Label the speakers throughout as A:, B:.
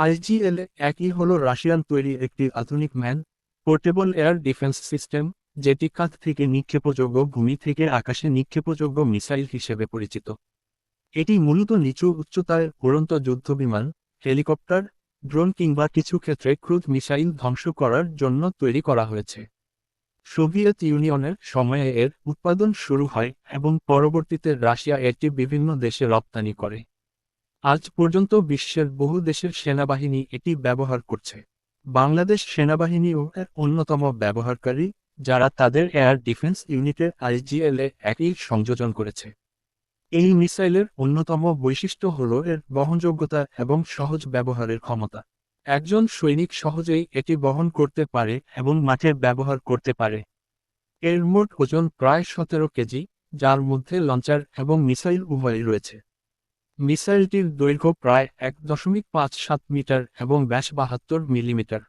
A: IGL একই হল Russian তৈরি একটি আধুনিক man, portable air defence system, যেটি কাঁধ থেকে নিক্ষেপযোগ্য ভূমি থেকে আকাশে নিক্ষেপযোগ্য মিসাইল হিসেবে পরিচিত। এটি মূলত নিচু উচ্চতায় উড়ন্ত যুদ্ধবিমান, হেলিকপ্টার, ড্রোন কিংবা কিছু ক্ষেত্রে ক্রুজ মিসাইল ধ্বংস করার জন্য তৈরি করা হয়েছে। সোভিয়েত ইউনিয়নের সময়ে এর উৎপাদন শুরু হয় এবং পরবর্তীতে রাশিয়া এটি বিভিন্ন দেশে রপ্তানি করে। আজ পর্যন্ত বিশ্বের বহু দেশের সেনাবাহিনী এটি ব্যবহার করছে। বাংলাদেশ সেনাবাহিনীও এর অন্যতম ব্যবহারকারী, যারা তাদের এয়ার ডিফেন্স ইউনিটের আইজিএল এ একই সংযোজন করেছে। এই মিসাইলের অন্যতম বৈশিষ্ট্য হল এর বহনযোগ্যতা এবং সহজ ব্যবহারের ক্ষমতা। একজন সৈনিক সহজেই এটি বহন করতে পারে এবং মাঠে ব্যবহার করতে পারে। এর মোট ওজন প্রায় সতেরো কেজি, যার মধ্যে লঞ্চার এবং মিসাইল উভয়ই রয়েছে। মিসাইলটির দৈর্ঘ্য প্রায় এক দশমিক পাঁচ সাত মিটার এবং ব্যাস বাহাত্তর মিলিমিটার।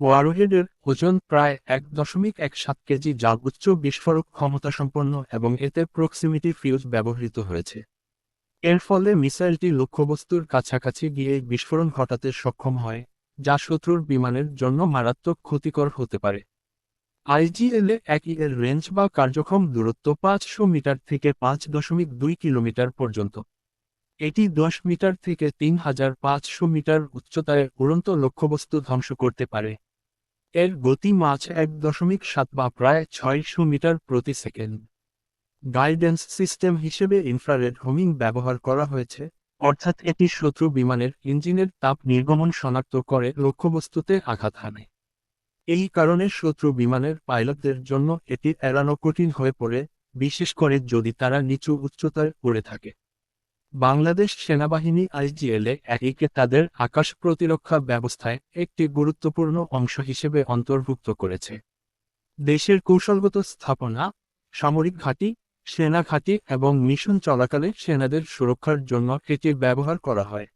A: ওয়ারোহেডের ওজন প্রায় এক দশমিক এক সাত কেজি যা উচ্চ বিস্ফোরক ক্ষমতাসম্পন্ন এবং এতে প্রক্সিমিটি ফিউজ ব্যবহৃত হয়েছে। এর ফলে মিসাইলটি লক্ষ্যবস্তুর কাছাকাছি গিয়ে বিস্ফোরণ ঘটাতে সক্ষম হয়, যা শত্রুর বিমানের জন্য মারাত্মক ক্ষতিকর হতে পারে। আইজিএল একই এর রেঞ্জ বা কার্যক্ষম দূরত্ব পাঁচশো মিটার থেকে পাঁচ দশমিক দুই কিলোমিটার পর্যন্ত। এটি দশ মিটার থেকে তিন হাজার পাঁচশো মিটার উচ্চতায় উড়ন্ত লক্ষ্যবস্তু ধ্বংস করতে পারে। এর গতি মাছ এক দশমিক সাত বা প্রায় ছয়শো মিটার প্রতি সেকেন্ড। গাইডেন্স সিস্টেম হিসেবে ইনফ্রারেড হোমিং ব্যবহার করা হয়েছে, অর্থাৎ এটি শত্রু বিমানের ইঞ্জিনের তাপ নির্গমন শনাক্ত করে লক্ষ্যবস্তুতে আঘাত হানে। এই কারণে শত্রু বিমানের পাইলটদের জন্য এটি এড়ানো কঠিন হয়ে পড়ে, বিশেষ করে যদি তারা নিচু উচ্চতায় উড়ে থাকে। বাংলাদেশ সেনাবাহিনী আইজিএলএ একে তাদের আকাশ প্রতিরক্ষা ব্যবস্থায় একটি গুরুত্বপূর্ণ অংশ হিসেবে অন্তর্ভুক্ত করেছে। দেশের কৌশলগত স্থাপনা, সামরিক ঘাঁটি, সেনা ঘাঁটি এবং মিশন চলাকালে সেনাদের সুরক্ষার জন্য এটি ব্যবহার করা হয়।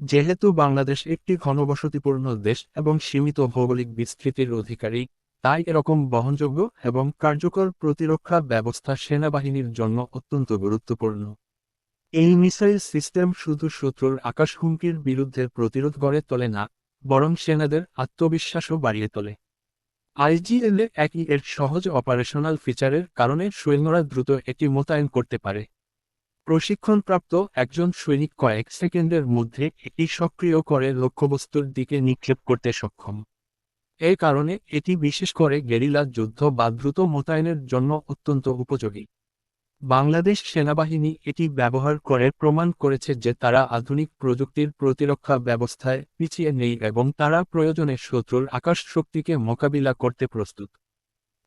A: যেহেতু বাংলাদেশ একটি ঘনবসতিপূর্ণ দেশ এবং সীমিত ভৌগোলিক বিস্তৃতির অধিকারী, তাই এরকম বহনযোগ্য এবং কার্যকর প্রতিরক্ষা ব্যবস্থা সেনাবাহিনীর জন্য অত্যন্ত গুরুত্বপূর্ণ। এই মিসাইল সিস্টেম শুধু শত্রুর আকাশ হুমকির বিরুদ্ধে প্রতিরোধ গড়ে তোলে না, বরং সেনাদের আত্মবিশ্বাসও বাড়িয়ে তোলে। আইজিএলএ একই এর সহজ অপারেশনাল ফিচারের কারণে সৈন্যরা দ্রুত এটি মোতায়েন করতে পারে। প্রশিক্ষণপ্রাপ্ত একজন সৈনিক কয়েক সেকেন্ডের মধ্যে এটি সক্রিয় করে লক্ষ্যবস্তুর দিকে নিক্ষেপ করতে সক্ষম। এই কারণে এটি বিশেষ করে গেরিলা যুদ্ধ বা দ্রুত মোতায়েনের জন্য অত্যন্ত উপযোগী। বাংলাদেশ সেনাবাহিনী এটি ব্যবহার করে প্রমাণ করেছে যে তারা আধুনিক প্রযুক্তির প্রতিরক্ষা ব্যবস্থায় পিছিয়ে নেই এবং তারা প্রয়োজনে শত্রুর আকাশ শক্তিকে মোকাবিলা করতে প্রস্তুত।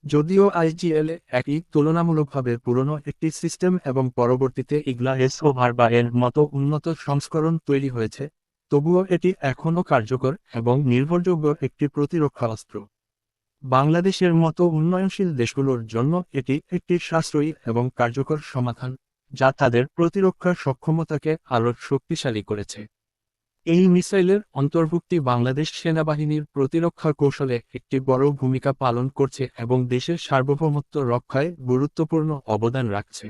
A: যদিও আইজিএল একই তুলনামূলকভাবে পুরনো একটি সিস্টেম এবং পরবর্তীতে ইগলা এস ওভার বা এর মতো উন্নত সংস্করণ তৈরি হয়েছে, তবুও এটি এখনও কার্যকর এবং নির্ভরযোগ্য একটি প্রতিরক্ষা অস্ত্র। বাংলাদেশের মতো উন্নয়নশীল দেশগুলোর জন্য এটি একটি সাশ্রয়ী এবং কার্যকর সমাধান, যা তাদের প্রতিরক্ষার সক্ষমতাকে আরও শক্তিশালী করেছে। এই মিসাইলের অন্তর্ভুক্তি বাংলাদেশ সেনাবাহিনীর প্রতিরক্ষা কৌশলে একটি বড় ভূমিকা পালন করছে এবং দেশের সার্বভৌমত্ব রক্ষায় গুরুত্বপূর্ণ অবদান রাখছে।